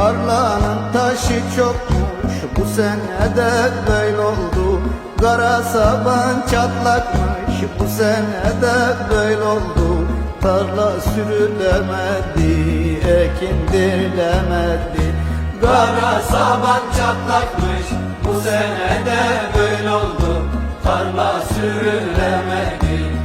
Tarlanın taşı çokmuş bu sene de böyle oldu. Kara saban çatlakmış bu sene de böyle oldu. Tarla sürülemedi, ekin dilemedi. Kara saban çatlakmış bu sene de böyle oldu. Tarla sürülemedi.